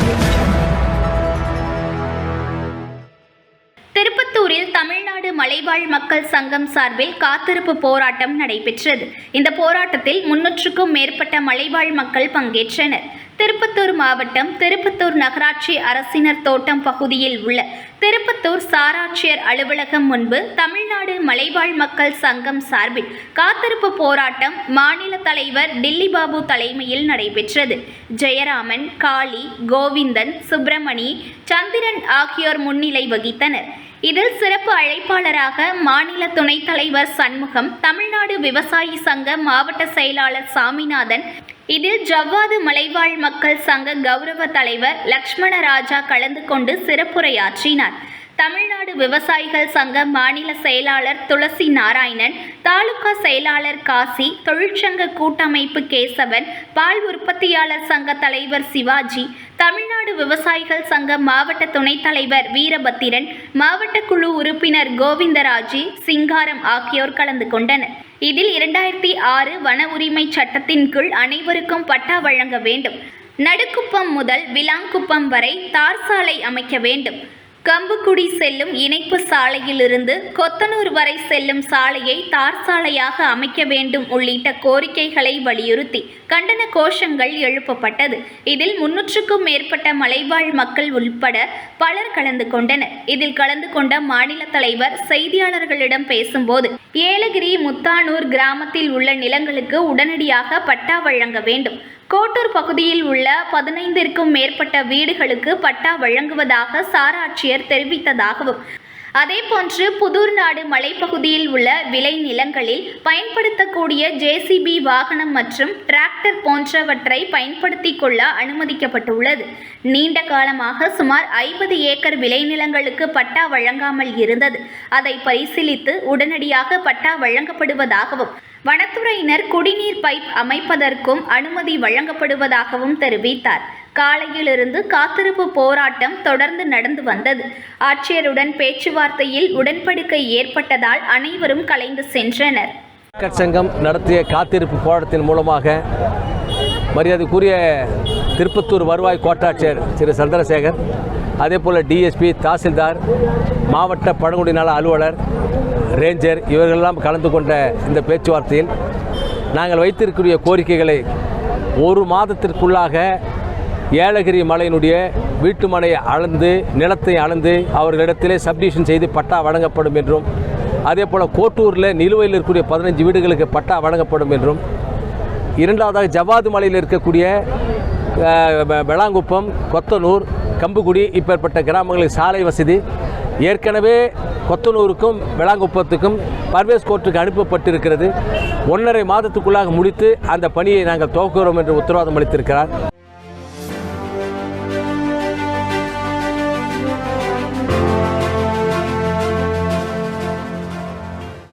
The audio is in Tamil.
Audio. மலைவாழ் மக்கள் சங்கம் சார்பில் காத்திருப்பு போராட்டம் நடைபெற்றது. இந்த போராட்டத்தில் முன்னூற்றுக்கும் மேற்பட்ட மலைவாழ் மக்கள் பங்கேற்றனர். திருப்பத்தூர் மாவட்டம் திருப்பத்தூர் நகராட்சி அரசினர் தோட்டம் பகுதியில் உள்ள திருப்பத்தூர் சாராட்சியர் அலுவலகம் முன்பு தமிழ்நாடு மலைவாழ் மக்கள் சங்கம் சார்பில் காத்திருப்பு போராட்டம் மாநில தலைவர் டில்லி பாபு தலைமையில் நடைபெற்றது. ஜெயராமன் காளி கோவிந்தன் சுப்பிரமணி சந்திரன் ஆகியோர் முன்னிலை வகித்தனர். இதில் சிறப்பு அழைப்பாளராக மாநில துணைத் தலைவர் சண்முகம் தமிழ்நாடு விவசாயி சங்க மாவட்ட செயலாளர் சாமிநாதன் இதில் ஜவ்வாது மலைவாழ் மக்கள் சங்க கௌரவ தலைவர் லக்ஷ்மண ராஜா கலந்து கொண்டு சிறப்புரையாற்றினார். தமிழ்நாடு விவசாயிகள் சங்க மாநில செயலாளர் துளசி நாராயணன் தாலுகா செயலாளர் காசி தொழிற்சங்க கூட்டமைப்பு கேசவன் பால் உற்பத்தியாளர் சங்க தலைவர் சிவாஜி தமிழ்நாடு விவசாயிகள் சங்க மாவட்ட துணைத் தலைவர் வீரபத்திரன் மாவட்ட குழு உறுப்பினர் கோவிந்தராஜி சிங்காரம் ஆகியோர் கலந்து கொண்டனர். இதில் இரண்டாயிரத்தி ஆறு வன உரிமை சட்டத்தின் கீழ் அனைவருக்கும் பட்டா வழங்க வேண்டும். நடுக்குப்பம் முதல் விலாங்குப்பம் வரை தார் சாலை அமைக்க வேண்டும். கம்புக்குடி செல்லும் இணைப்பு சாலையிலிருந்து கொத்தனூர் வரை செல்லும் சாலையை தார் சாலையாக அமைக்க வேண்டும் உள்ளிட்ட கோரிக்கைகளை வலியுறுத்தி கண்டன கோஷங்கள் எழுப்பப்பட்டது. இதில் முன்னூற்றுக்கும் மேற்பட்ட மலைவாழ் மக்கள் உள்பட பலர் கலந்து கொண்டனர். இதில் கலந்து கொண்ட மாநில தலைவர் செய்தியாளர்களிடம் பேசும்போது ஏலகிரி முத்தானூர் கிராமத்தில் உள்ள நிலங்களுக்கு உடனடியாக பட்டா வழங்க வேண்டும். கோட்டூர் பகுதியில் உள்ள பதினைந்திற்கும் மேற்பட்ட வீடுகளுக்கு பட்டா வழங்குவதாக சாராட்சியர் தெரிவித்ததாகவும் அதேபோன்று புதூர் நாடு மலைப்பகுதியில் உள்ள விளை நிலங்களில் பயன்படுத்தக்கூடிய ஜேசிபி வாகனம் மற்றும் டிராக்டர் போன்றவற்றை பயன்படுத்திக் கொள்ள அனுமதிக்கப்பட்டுள்ளது. நீண்ட காலமாக சுமார் ஐம்பது ஏக்கர் விளைநிலங்களுக்கு பட்டா வழங்காமல் இருந்தது. அதை பரிசீலித்து உடனடியாக பட்டா வழங்கப்படுவதாகவும் வனத்துறையினர் குடிநீர் பைப் அமைப்பதற்கும் அனுமதி வழங்கப்படுவதாகவும் தெரிவித்தார். காலையிலிருந்து காத்திருப்பு போராட்டம் தொடர்ந்து நடந்து வந்தது. ஆட்சியருடன் பேச்சுவார்த்தையில் உடன்படிக்கை ஏற்பட்டதால் அனைவரும் கலைந்து சென்றனர். சங்கம் நடத்திய காத்திருப்பு போராட்டத்தின் மூலமாக மரியாதைக்குரிய திருப்பத்தூர் வருவாய் கோட்டாட்சியர் திரு சந்திரசேகர் அதே போல் டிஎஸ்பி தாசில்தார் மாவட்ட பழங்குடி நல அலுவலர் ரேஞ்சர் இவர்களெல்லாம் கலந்து கொண்ட இந்த பேச்சுவார்த்தையில் நாங்கள் வைத்திருக்கக்கூடிய கோரிக்கைகளை ஒரு மாதத்திற்குள்ளாக ஏலகிரி மலையினுடைய வீட்டு மலையை அளந்து நிலத்தை அளந்து அவர்களிடத்திலே சப்டிஷன் செய்து பட்டா வழங்கப்படும் என்றும் அதே போல் கோட்டூரில் நிலுவையில் இருக்கக்கூடிய பதினஞ்சு வீடுகளுக்கு பட்டா வழங்கப்படும் என்றும் இரண்டாவதாக ஜவ்வாது மலையில் இருக்கக்கூடிய வேளாங்குப்பம் வெளாங்குப்பம் கொத்தனூர் கம்புகுடி இப்பேற்பட்ட கிராமங்களுக்கு சாலை வசதி ஏற்கனவே கொத்தனூருக்கும் வெளாங்குப்பத்துக்கும் பர்வேஸ் கோர்ட்டுக்கு அனுப்பப்பட்டிருக்கிறது. ஒன்றரை மாதத்துக்குள்ளாக முடித்து அந்த பணியை நாங்கள் துவக்குகிறோம் என்று உத்தரவாதம் அளித்திருக்கிறார்.